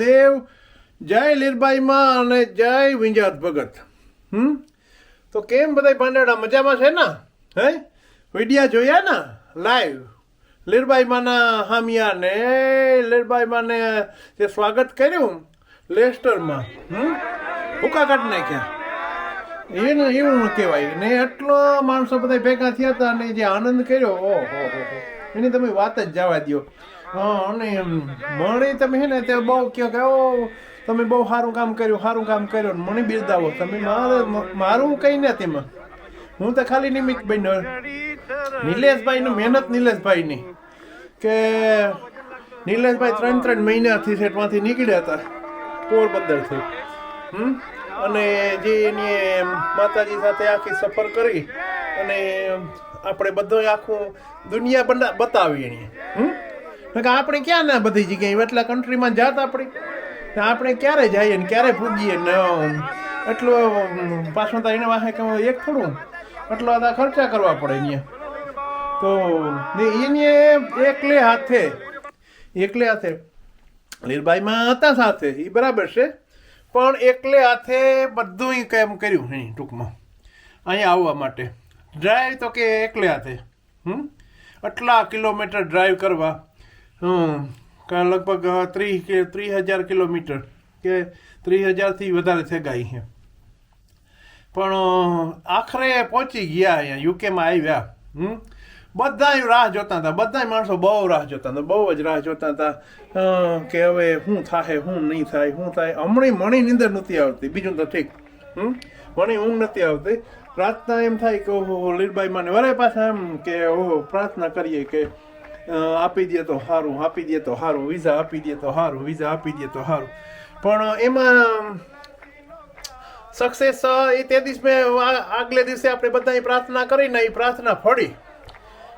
મહાદેવ, જય લીરબાઈમાં અને જય વિંજાત ભગત. હમ? તો કેમ બધા પાંડેડા મજામાં છે ને? હે? વિડિયા જોયા ને? લાઈવ લીરબાઈમાના હામિયા ને લીરબાઈમાને જે સ્વાગત કર્યું લેસ્ટરમાં. હમ? ભૂકા કાઢ નાખ્યા. એને એવું કહેવાય. ને એટલો માણસો બધા ભેગા થયા હતા અને જે આનંદ કર્યો, ઓહો. એની તમે વાત જ જવા દો અને મણી તમે હે ને તે બહુ કહો કે ઓ તમે બહુ સારું કામ કર્યું, સારું કામ કર્યું ને મણી બિરદાવો. તમે મારે, મારું કંઈ ને તેમાં. હું તો ખાલી નિમિત્ત બન્યો. નિલેશભાઈનું મહેનત નિલેશભાઈની. કે નિલેશભાઈ ત્રણ ત્રણ મહિનાથી સેટમાંથી નીકળ્યા હતા પોરબંદરથી હમ? અને જે એની માતાજી સાથે આખી સફર કરી, અને આપણે બધો આખું દુનિયા બના બતાવી એની. હમ? આપણે ક્યાં ના બધી જગ્યાએ એટલા કન્ટ્રીમાં જાત આપણે. આપણે ક્યારે જઈએ ને ક્યારે પૂગીએ ને, એટલો પાછો તો એને વાહે કે એક થોડું. એટલો બધા ખર્ચા કરવા પડે અહીંયા તો એને એકલે હાથે એકલે હાથે. લીરબાઈમાં હતા સાથે એ બરાબર છે. પણ એકલે હાથે બધું કેમ કર્યું? અહીં ટૂંકમાં. અહીંયા આવવા માટે. ડ્રાઈવ તો કે એકલે હાથે. હમ? આટલા કિલોમીટર ડ્રાઈવ કરવા. કે લગભગ ત્રીસ કે ત્રીસ હજાર કિલોમીટર કે ત્રીસ હજારથી વધારે થઈ ગઈ છે. પણ આખરે પહોંચી ગયા અહીંયા યુકેમાં આવ્યા. હમ, બધાય રાહ જોતા હતા. બધા માણસો બહુ રાહ જોતા હતા. બહુ જ રાહ જોતા હતા. કે હવે શું થાય શું નહીં થાય, શું થાય. હમણાં મણી નીંદર નથી આવતી. બીજું તો ઠીક. હમ મણી ઊંઘ નથી આવતી. પ્રાર્થના એમ થાય કે, ઓહો લીલબાઈ માને વરે પાછા એમ કે, ઓહો, પ્રાર્થના કરીએ કે આપી દે તો સારું આપી દે તો સારું વિઝા આપી દે તો સારું વિઝા આપી દે તો સારું પણ એમાં સક્સેસ એ તે દિવસ મેં આગલે દિવસે આપણે બધાએ પ્રાર્થના કરીને એ પ્રાર્થના ફળી.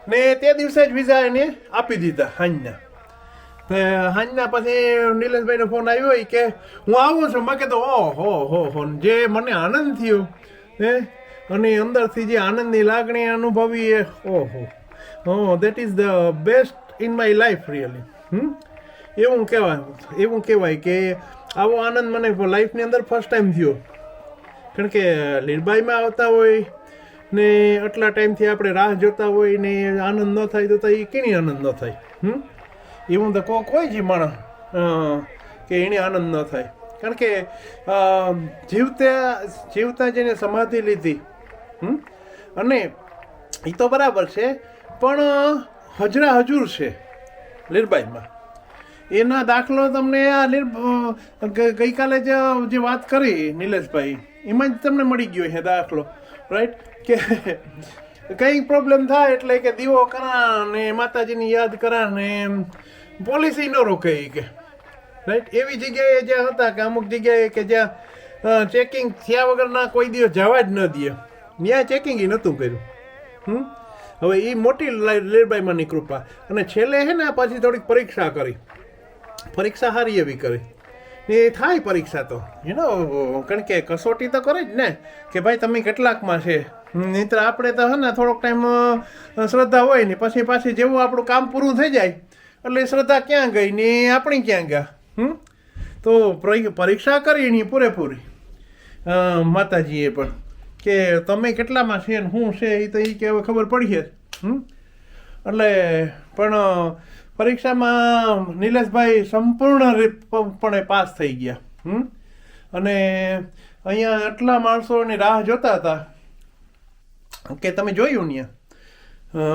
ને તે દિવસે જ વિઝા એને આપી દીધા હાંજના તે હાંજના પછી નિલેશભાઈનો ફોન આવ્યો કે, હું આવું છું. મેં કીધું ઓ હો હો હો જે મને આનંદ થયો, હે? અને અંદરથી જે આનંદની લાગણી અનુભવી એ, ઓહો. હો that is the best in my life really hmm એવું કહેવાય એવું કહેવાય કે આવો આનંદ મને લાઈફની અંદર ફર્સ્ટ ટાઈમ થયો કારણ કે લીરબાઈમાં આવતા હોય ને આટલા ટાઈમથી આપણે રાહ જોતા હોય ને આનંદ ન થાય તો એ કેણી આનંદ ન થાય હમ એવું તો કોક હોય છે માણસ કે એને આનંદ ન થાય કારણ કે જીવતા જીવતા જેને સમાધિ લીધી હમ અને એ તો બરાબર છે પણ હજરા હજુર છે લીરબાઈમાં એના દાખલો તમને આ નિર ગઈકાલે જ જે વાત કરી નિલેશભાઈ, એમાં જ તમને મળી ગયો છે દાખલો રાઈટ કે કંઈ પ્રોબ્લેમ થાય એટલે કે દીવો કરા ને માતાજીની યાદ કરા ને પોલીસી ન રોકે કે રાઈટ એવી જગ્યાએ જ્યાં હતા કે અમુક જગ્યાએ કે જ્યાં ચેકિંગ થયા વગરના કોઈ દિવસ જવા જ ન દે. ત્યાં ચેકિંગ નહોતું કર્યું. હમ? હવે એ મોટી લેરબાઈમાંની કૃપા. અને છેલ્લે છે ને પાછી થોડીક પરીક્ષા કરી. પરીક્ષા સારી એવી કરી. એ થાય પરીક્ષા તો. એનો કારણ કે કસોટી તો કરે જ ને, કે ભાઈ તમે કેટલાકમાં છે. નહીંતર આપણે તો હે ને થોડોક ટાઈમ શ્રદ્ધા હોય ને, પછી પાછી જેવું આપણું કામ પૂરું થઈ જાય, એટલે શ્રદ્ધા ક્યાં ગઈ ને આપણી ક્યાં ગયા? હમ? તો પરી- પરીક્ષા કરી એની પૂરેપૂરી. માતાજીએ પણ. કે તમે કેટલામાં છે ને શું છે એ તો એ કે હવે ખબર પડી છે. એટલે પણ પરીક્ષામાં નિલેશભાઈ સંપૂર્ણ રીતપણે પાસ થઈ ગયા. હમ? અને અહીંયા એટલા માણસોની રાહ જોતા હતા. કે તમે જોયું ને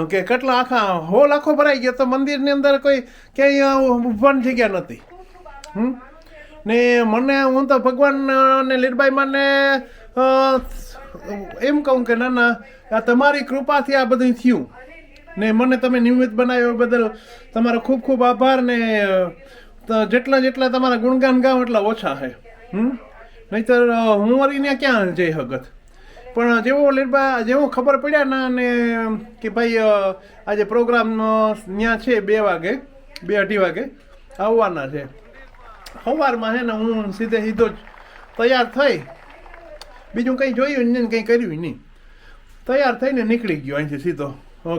કે કેટલા આખા હોલ આખો ભરાઈ ગયો તો મંદિરની અંદર કોઈ ક્યાંય ઊભવાની જગ્યા નથી. ને મને, હું તો ભગવાન ને લીરબાઈ મને એમ કહું કે ના ના આ તમારી કૃપાથી આ બધું થયું. ને મને તમે નિયમિત બનાવ્યો બદલ તમારો ખૂબ ખૂબ આભાર ને જેટલા જેટલા તમારા ગુણગાન ગાવ એટલા ઓછા છે હમ? નહીતર હું વળીને ક્યાં જઈ હગત? પણ જેવો લીલબા જેવો ખબર પડ્યા ના ને કે ભાઈ આજે પ્રોગ્રામ ત્યાં છે બે વાગે, બે અઢી વાગે, આવવાના છે. સવારમાં છે ને હું સીધે સીધો જ તૈયાર થઈ બીજું કંઈ જોયું નહીં ને કંઈ કર્યું નહીં. તૈયાર થઈને નીકળી ગયો અહીંથી સીધો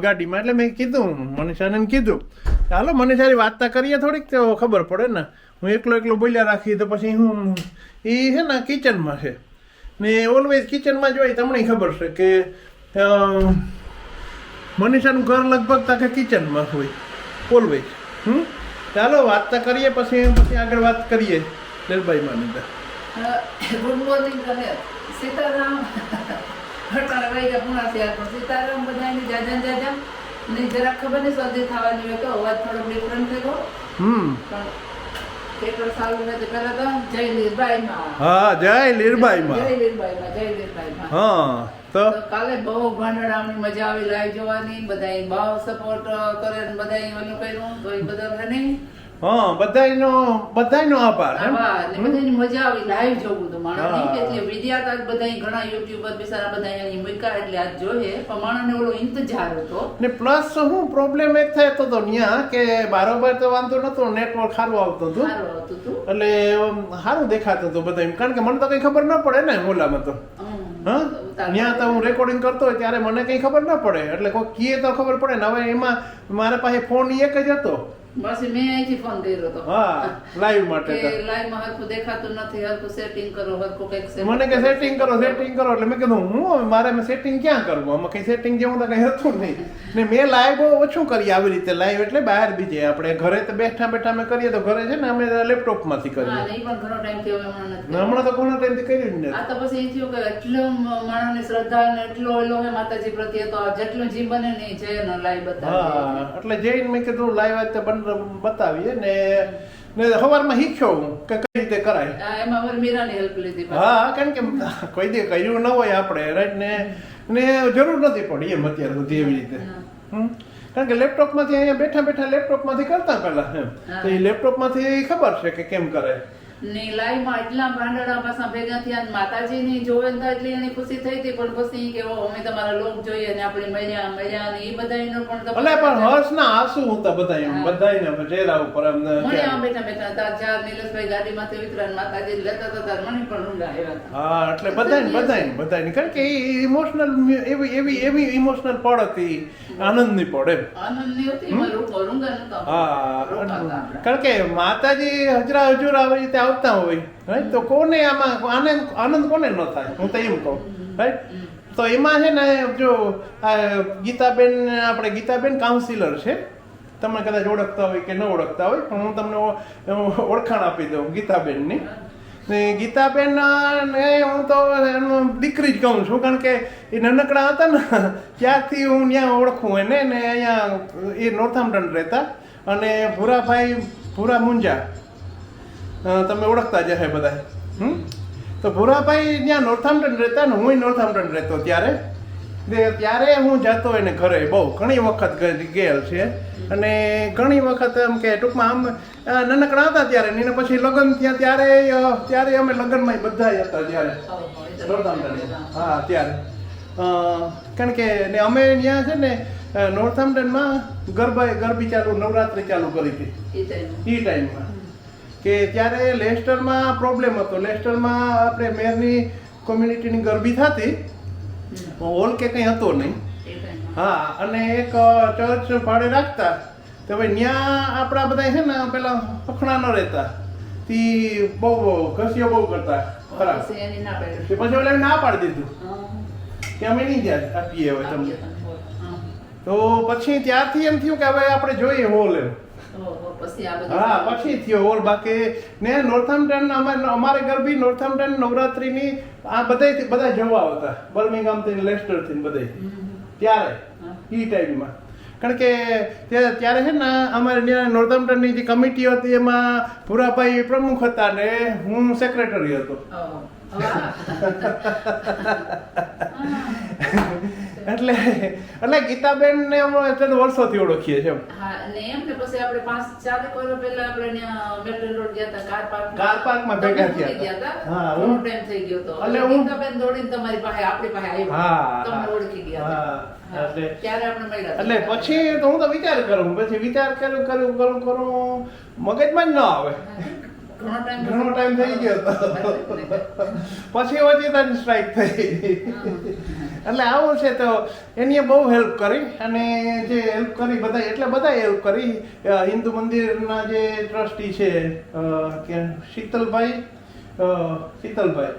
ગાડીમાં એટલે મેં કીધું મનીષાને કીધું, હાલો મને સારી વાર્તા કરીએ થોડીક, તો ખબર પડે ને. હું એકલો એકલો બોલ્યા રાખી, તો પછી હું એ છે ને, કિચનમાં છે. ને ઓલવેઝ કિચનમાં જોઈ તમને ખબર છે કે મનીષાનું ઘર લગભગ તાકે કિચનમાં હોય, ઓલવેઝ. હમ? ચાલો, વાર્તા કરીએ, પછી પછી આગળ વાત કરીએ માની ગુડ મોર્નિંગ સીતારામ. અટાણે વાગ્યા પૂણા થયા પણ સીતારામ બધાને જાજમ જાજમ ને જરા ખબર નહીં શરદી થવાની હોય તો અવાજ થોડો ડિફરન્ટ થયો હમ. પણ સારું નથી. પહેલા તો જય લીરબાઈમાં હા જય લીરબાઈમાં જય લીરબાઈમાં જય લીરબાઈમાં હા તો? કાલે બહુ ભાંડડાની મજા આવી લાઈવ જોવાની. બધાય બહુ સપોર્ટ કરે ને બધાય ઓલું કર્યું. તો એ બધા નહીં. હા બધાયનો બધાયનો આભાર એમ? આભાર. ને બધાયની મજા આવી લાઈવ જોવું તો માણસ. એટલે વિદ્યા તો બધાય ઘણા યુટ્યુબર બિચારા બધા અહીં મૂક્યા એટલે આજ જોઈએ. પણ માણસને ઓલો ઇંતજાર હતો. ને પ્લસ હું પ્રોબ્લેમ એક થાય તો તો ન્યા કે બારોબાર તો વાંધો નતો નેટવર્ક સારું આવતું હતું. એટલે સારું દેખાતું હતું બધા કારણ કે મને તો કઈ ખબર ન પડે ને ઓલામાં તો. ત્યાં તો હું રેકોર્ડિંગ કરતો હોય ત્યારે મને કઈ ખબર ન પડે. એટલે કોઈ કીએ તો ખબર પડે ને હવે એમાં મારા પાસે ફોન એક જ હતો. બસ મેં અહીંથી ફોન કર્યો હતો હા લાઈવ માટે કે તો. લાઈવમાં હરખું દેખાતું નથી હરખું સેટિંગ કરો હરખું કંઈક મને કે સેટિંગ કરો સેટિંગ કરો એટલે મેં કીધું હું મારે મેં સેટિંગ ક્યાં કરવું? આમાં કઈ સેટિંગ જેવું તો કઈ હતું નહીં. ને મેં લાઈવ ઓછું કરી આવી રીતે લાઈવ એટલે બહાર બીજે આપણે. ઘરે તો બેઠા બેઠા અમે કરીએ તો ઘરે છે ને અમે લેપટોપમાંથી માંથી કરીએ નહીં પણ ઘણો ટાઈમ થયો હવે હમણાં નથી તો ઘણા ટાઈમથી કર્યું જ આ તો પછી એ થયું કે એટલો માણસની શ્રદ્ધા ને એટલો એલો હે માતાજી પ્રત્યે તો આ જેટલું જી બને ને નો લાઈવ બતાવે હા એટલે જઈને મેં કીધું લાઈવ આજે બન- બતાવીએ ને ને સવારમાં શીખ્યો હું કે કઈ રીતે કરાય. એમાં મીરાની હેલ્પ લીધી હા કારણ કે કોઈ દે કર્યું ન હોય આપણે રાઈટ ને ને જરૂર નથી પડી એમ અત્યાર સુધી એવી રીતે. કારણ કે લેપટોપમાંથી અહીંયા બેઠા બેઠા લેપટોપમાંથી કરતા પહેલા એમ. તો એ લેપટોપમાંથી ખબર છે કે કેમ કરે ને લાઈવમાં એટલા ભાંડડા પાછા ભેગા થયા અને માતાજીની જોવે ને તો એટલી એની ખુશી થઈ હતી પણ પછી કે અમે તમારા લોક જોઈએ ને આપણે મર્યા મર્યા ને એ બધાયનો પણ ભલે પણ હર્ષ ના આંસુ હતા બધા એમ બધાયના ચહેરા ઉપર એમ ને મને આમ બેઠા બેઠા તાર ચાર નીલેશભાઈ ગાડીમાંથી ઉતર્યા ને માતાજી લેતા હતા તાર મને પણ ઊંઘ આવ્યા હતા. હા એટલે બધાને બધા ને કારણ કે ઇમોશનલ એવી એવી એવી ઇમોશનલ પડ હતી આનંદની પડ એમ. આનંદની હતી રૂંગા નતા હા કારણ કે માતાજી હજરા હજુર આવી રીતે આવતા હોય રાઈટ તો કોને આમાં આનંદ આનંદ કોને ન થાય? હું તો એમ કહું રાઈટ તો એમાં છે ને, જો, આ ગીતાબેન, આપણે ગીતાબેન કાઉન્સિલર છે. તમે કદાચ ઓળખતા હોય કે ન ઓળખતા હોય, પણ હું તમને ઓળખાણ આપી દઉં ગીતાબેનની. ને ગીતાબેન ને હું તો એનું દીકરી જ કહું છું, કારણ કે એ નાનકડા હતા ને, ત્યારથી હું ત્યાં ઓળખું એને, ને અહીંયા એ નોર્થામ્પટન રહેતા. અને ભૂરાભાઈ, ભૂરા મુંજા તમે ઓળખતા જ હે બધા હમ? તો ભૂરાભાઈ ત્યાં નોર્થામ્પટન રહેતા ને હું નોર્થામ્પટન રહેતો ત્યારે. ને ત્યારે હું જતો એને ઘરે. બહુ ઘણી વખત ગયેલ છે. અને ઘણી વખત એમ કે ટૂંકમાં આમ નાનકડા હતા ત્યારે ને પછી લગ્ન ત્યાં ત્યારે ત્યારે અમે લગ્નમાં બધા હતા ત્યારે નોર્થામ્પટન હા ત્યારે. કારણ કે ને અમે ત્યાં છે ને નોર્થામ્પટનમાં ગરબા ગરબી ચાલુ નવરાત્રિ ચાલુ કરી હતી. એ ટાઈમમાં. કે ત્યારે લેસ્ટરમાં પ્રોબ્લેમ હતો. લેસ્ટરમાં આપણે મેરની કોમ્યુનિટીની ગરબી થતી. હોલ કે કંઈ હતો નહીં. હા અને એક ચર્ચ ભાડે રાખતા. તો ભાઈ ત્યાં આપણા બધા છે ને પેલા પખણા ન રહેતા. તી બહુ ઘસીઓ બહુ કરતા. ખરાબ પછી ના પાડી. ઓલા ના પાડી દીધું. કે અમે નહીં જાય આપીએ હવે તમને આપીએ તમને બોલ. હા. તો પછી ત્યારથી એમ થયું કે હવે આપણે જોઈએ હોલ એમ. હા પછી થયો ઓલ બાકી ને નોર્થમ્પટન અમારે અમારે બી નોર્થમ્પટન નવરાત્રીની આ બધા બધા જવા આવતા. બર્મિંગહામથી લેસ્ટરથી બધે ત્યારે એ ટાઈમમાં કારણ કે ત્યારે છે ને અમારે ત્યાં નોર્થામ્પટનની જે કમિટી હતી એમાં ભૂરાભાઈ પ્રમુખ હતા ને હું સેક્રેટરી હતો. એટલે એટલે ગીતાબેન ને અમે અત્યારે વર્ષોથી ઓળખીએ છીએ હા અને એમ કે પછી આપણે પાંચ ચાર વર્ષ પહેલા આપણે મેટલ રોડ ગયા હતા કાર પાર્ક કાર પાર્કમાં ભેગા થયા હતા. હા, હું- ટાઈમ થઈ ગયો હતો. એટલે હું- ગીતાબેન દોડીને તમારી પાસે આપણી પાસે આવી હા, તમને ઓળખી ગયા હા. એટલે- પછી તો હું તો વિચાર કરું પછી વિચાર કરું કરું કરું કરું મગજમાં જ ન આવે. ઘણો ટાઈમ ઘણો ટાઈમ ટાઈમ થઈ ગયો હતો. પછી વચ્ચે તારી સ્ટ્રાઇક થઈ એટલે આવું છે તો એની બહુ હેલ્પ કરી અને જે હેલ્પ કરી બધા એટલે બધા હેલ્પ કરી. હિન્દુ મંદિરના જે ટ્રસ્ટી છે કે શીતલભાઈ? શીતલભાઈ.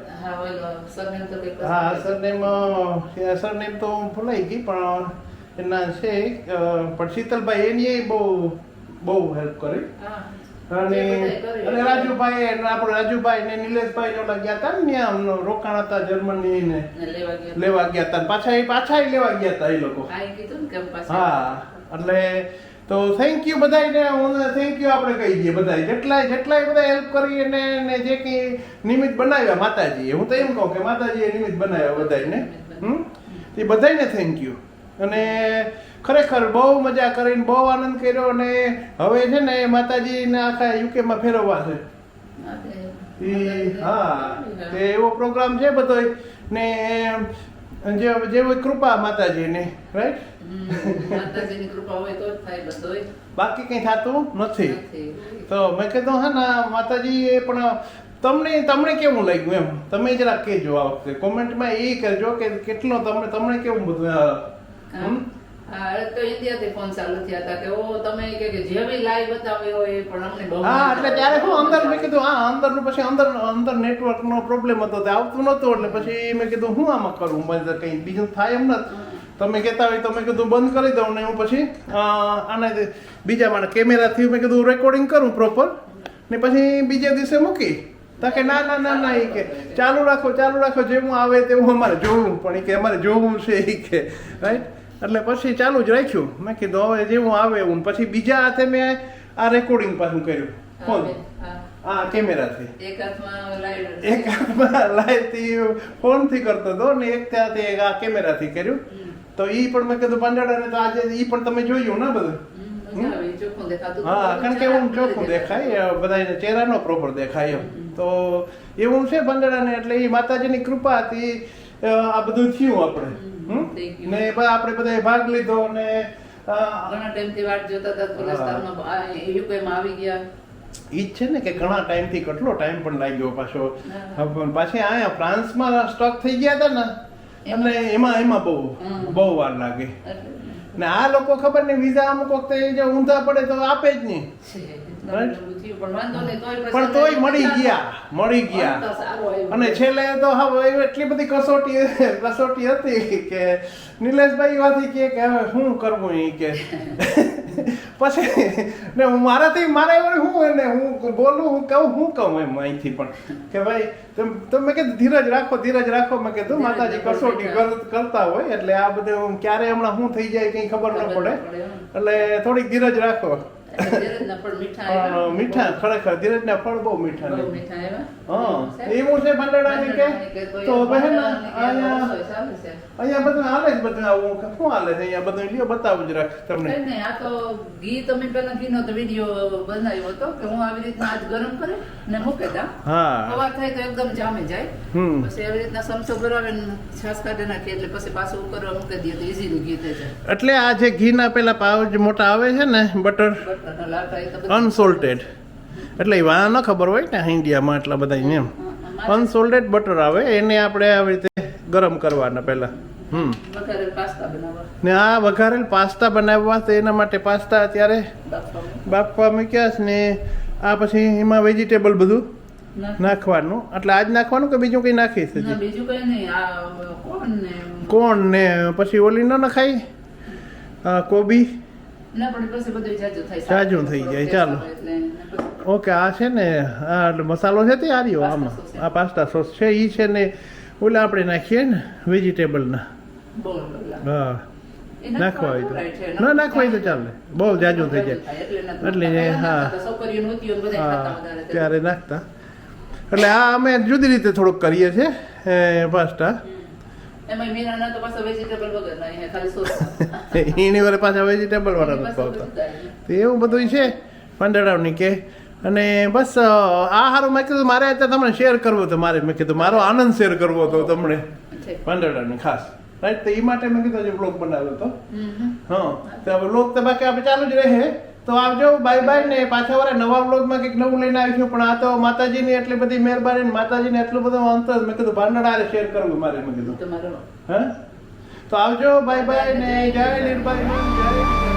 હા સરનેમ સરનેમ સરનેમ તો હું ભૂલાઈ ગઈ પણ એના છે પણ શીતલભાઈ એની બહુ બહુ હેલ્પ કરી. હા. અને રાજુભાઈ આપણે રાજુભાઈ ને નિલેશભાઈ ને ઓલા ગયા હતા ને ત્યાં રોકાણ હતા જર્મની ને ને લેવા ગયા હતા પાછા એ પાછા લેવા ગયા હતા એ લોકો. હા ને એટલે તો થેન્ક યુ બધાને હું થેન્ક યુ આપણે કહી દઈએ બધાય. જેટલાય જેટલાય બધા હેલ્પ કરી અને ને જે કંઈ નિમિત્ત બનાવ્યા માતાજીએ. હું તો એમ કહું કે માતાજીએ નિમિત્ત બનાવ્યા બધાને હમ? એ બધાયને થેન્ક યુ અને ખરેખર બહુ મજા કરીને બહુ આનંદ કર્યો અને હવે છે ને માતાજીને આખા યુકેમાં ફેરવવા છે. હા, તે- એવો પ્રોગ્રામ છે બધો ને જે જેવી કૃપા માતાજીની રાઈટ માતાજીની કૃપા હોય તો જ થાય બધુંય. બાકી કંઈ થતું નથી. તો મેં કીધું હા ના માતાજી એ પણ તમને તમને કેવું લાગ્યું એમ? તમે જરા કહેજો આ વખતે. કોમેન્ટમાં એ કરજો કે કેટલો તમને તમને કેવું બધું તો ઇન્ડિયાથી ફોન ચાલુ થયા હતા કે ઓ તમે કે કે જે બી લાઈવ હોય એ પણ અમને બહુ હા એટલે ત્યારે હું અંદર મેં કીધું હા અંદરનું પછી અંદર અંદર નેટવર્કનો પ્રોબ્લેમ હતો તે આવતું નહોતું. એટલે પછી મેં કીધું હું આમાં કરું? મને કંઈ બીજું થાય એમ નથી. તમે કહેતા હોય તો મેં કીધું બંધ કરી દઉં ને હું પછી આને બીજા માણે કેમેરાથી મેં કીધું રેકોર્ડિંગ કરું પ્રોપર ને પછી બીજે દિવસે મૂકી. તા કે ના ના ના ના એ કે ચાલુ રાખો ચાલુ રાખો જેવું આવે તેવું અમારે જોવું. પણ એ કે અમારે જોવું છે એ કે રાઈટ એટલે પછી ચાલુ જ રાખ્યું. મેં કીધું હવે જેવું આવે એવું. પછી બીજા હાથે મેં આ રેકોર્ડિંગ પાછું કર્યું. ફોન. આ હા. કેમેરાથી. એક હાથમાં લાઈવ એક હાથમાં લાઈવથી ફોનથી કરતો હતો ને એક ત્યાંથી એક આ કેમેરાથી કર્યું. તો ઈ પણ મેં કીધું પાંદડાને તો આજે ઈ પણ તમે જોયું ને બધું. હા કારણ કે એવું ચોખ્ખું દેખાય. બધાને ચહેરાનો પ્રોપર દેખાય એમ. તો એવું છે પાંદડાને એટલે એ માતાજીની કૃપા હતી. આ બધું થયું આપણે. ને આપણે બધા ભાગ લીધો ને ઘણા ટાઈમથી વાટ જોતા હતા તો. રસ્તામાં આવી ગયા. ઈ જ છે ને કે ઘણા ટાઈમથી કેટલો ટાઈમ પણ લાગ્યો પાછો. પાછી અહીંયા ફ્રાન્સમાં સ્ટોક થઈ ગયા હતા ને એટલે એમાં એમાં બહુ બહુ વાર લાગે. ને. આ લોકો ખબર ને વિઝા અમુક વખતે જે ઊંધા પડે તો આપે જ નહીં. પણ તોય મળી ગયા મળી ગયા. અને છેલ્લે તો હવે એટલી બધી કસોટી કસોટી હતી કે નિલેશભાઈ વાથી કે હવે શું કરવું એ કે? પછી ને હું મારાથી મારે હું એને હું બોલું હું કહું હું કહું એમ અહીંથી પણ. કે ભાઈ તમે મેં કીધું ધીરજ રાખો ધીરજ રાખો. મેં કીધું માતાજી કસોટી કર- કરતા હોય એટલે આ બધે હું ક્યારે હમણાં શું થઈ જાય કંઈ ખબર ન પડે. એટલે થોડીક ધીરજ રાખો. પણ મીઠા ખરેખર ધીરજના ફળ બહુ મીઠા ને હા એવું છે? ભંડારાની કે? તો તો બહેન અહીંયા રસોઈ ચાલે છે. અહીંયા બધું હાલે જ બધું આવું શું હાલે છે અહીંયા? બધું લ્યો બતાવું જ રાખ તમને આ તો ઘી તમે પેલા ઘીનો તો વીડિયો બનાવ્યો હતો કે હું આવી રીતના આજ ગરમ કરી ને મૂકે દઉં. હા. થાય તો એકદમ જામી જાય. પછી આવી રીતના સમસો ભરાવે ને છાશ કાઢી નાખીએ એટલે પછી પાછું ઉકળવા મૂકી દઈએ તો easily ઘી થઈ જાય. એટલે આ જે ઘીના પેલા પાવ જે મોટા આવે છે ને બટર. અનસોલ્ટેડ એટલે એ વા ન ખબર હોય ને ઇન્ડિયામાં એટલા બધા એમ. અનસોલ્ટેડ બટર આવે એને આપણે આવી રીતે ગરમ કરવાના પહેલા. હમ. ને આ વઘારેલ પાસ્તા બનાવવા તો એના માટે પાસ્તા અત્યારે. બાફવા મૂક્યા. છે ને આ પછી એમાં વેજીટેબલ બધું નાખવાનું. એટલે આજ નાખવાનું કે બીજું કંઈ નાખીશ હજી? કોણ ને પછી ઓલી ન નખાય? કોબી? જાજુ થઈ જાય, ચાલો. ઓકે આ છે ને આ મસાલો છે તે આર્યો આમાં? આ પાસ્તા સોસ છે એ છે ને ઓલા આપણે નાખીએ ને વેજીટેબલના. હા. નાખવા હોય તો. ના નાખવા હોય તો ચાલે. બહુ જાજુ થઈ જાય. એટલે હા. હા ત્યારે નાખતા? એટલે આ અમે જુદી રીતે થોડુંક કરીએ છીએ પાસ્તા. મીરાના તો પાછા vegetable વગરના, અહીંયા ખાલી. એની વરે પાછા વેજીટેબલ વાળા નથી ભાવતા તો એવું બધું છે પાંદડાવની કે અને બસ આ હારું મેં કીધું મારે અત્યારે તમને શેર કરવો હતો મારે મેં કીધું મારો આનંદ શેર કરવો હતો તમને છે. ખાસ રાઈટ તો એ માટે મેં કીધું બ્લોગ બનાવ્યો હતો. હા તો હવે લોક તો બાકી આપણે ચાલુ જ રહે તો આવજો બાય બાય ને પાછા વાળા નવા બ્લોગમાં કંઈક નવું લઈને આવીશું. પણ આ તો માતાજીની એટલી બધી મહેરબાની માતાજીને એટલું બધું અંતર મેં કીધું ભાંડડારે શેર કરવું મારે મેં કીધું. હા? તો આવજો બાય બાય ને. જય નિર્ભય જય